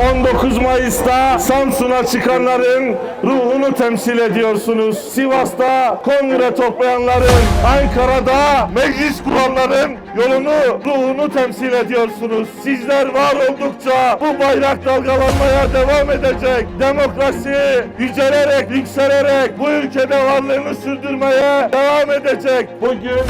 19 Mayıs'ta Samsun'a çıkanların ruhunu temsil ediyorsunuz. Sivas'ta kongre toplayanların, Ankara'da meclis kuranların yolunu, ruhunu temsil ediyorsunuz. Sizler var oldukça bu bayrak dalgalanmaya devam edecek. Demokrasi yücelerek, yükselerek bu ülkede varlığını sürdürmeye devam edecek. Bugün 23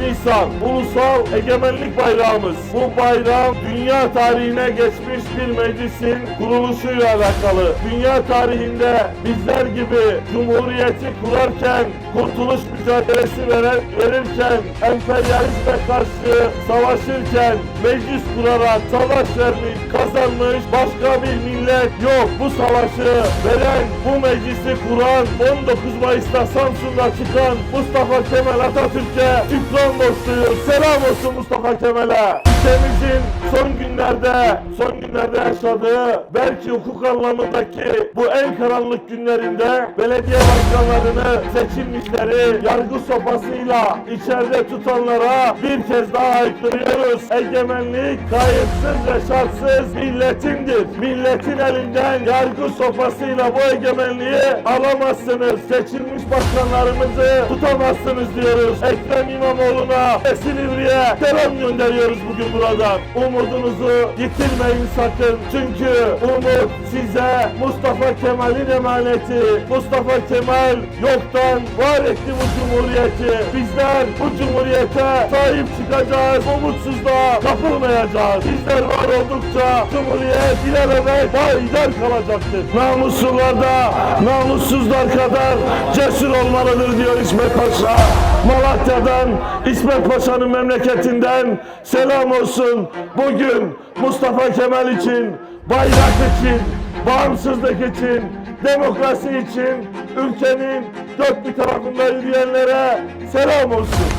Nisan Ulusal Egemenlik Bayrağımız. Bu bayram dünya tarihine geçmiş bir meclisin kuruluşuyla alakalı. Dünya tarihinde bizler gibi Cumhuriyeti kurarken, kurtuluş mücadelesi veren, verirken, emperyalizme karşı savaşırken, meclis kurarak savaş vermiş, kazanmış başka bir millet yok. Bu savaşı veren, bu meclisi kuran, 19 Mayıs'ta Samsun'da çıkan Mustafa Kemal Atatürk'e şükran borçluyuz. Selam olsun Mustafa Kemal'e. Ülkemizin son günlerde, son günlerde yaşadığı belki hukuk anlamındaki bu en karanlık günlerinde belediye başkanlarını seçilmişleri yargı sopasıyla içeride tutanlara bir kez daha haykırıyoruz. Egemenlik kayıtsız ve şartsız milletindir. Milletin elinden yargı sopasıyla bu egemenliği alamazsınız. Seçilmiş başkanlarımızı tutamazsınız diyoruz. Ekrem İmamoğlu'na ve Silivri'ye selam gönderiyoruz bugün buradan. Umudunuzu yitirmeyin sakın. Çünkü umut size Mustafa Kemal'in emaneti. Mustafa Kemal yoktan var etti bu cumhuriyeti. Bizler bu cumhuriyete sahip çıkacağız. Umutsuzluğa kapılmayacağız. Bizler var oldukça cumhuriyet ilerlemek payidar kalacaktır. Namuslular da namussuzlar kadar cesur olmalıdır diyor İsmet Paşa. Malatya'dan İsmet Paşa'nın memleketinden selam olsun. Bugün Mustafa Kemal için, bayrak için, bağımsızlık için, demokrasi için ülkenin dört bir tarafında yürüyenlere selam olsun.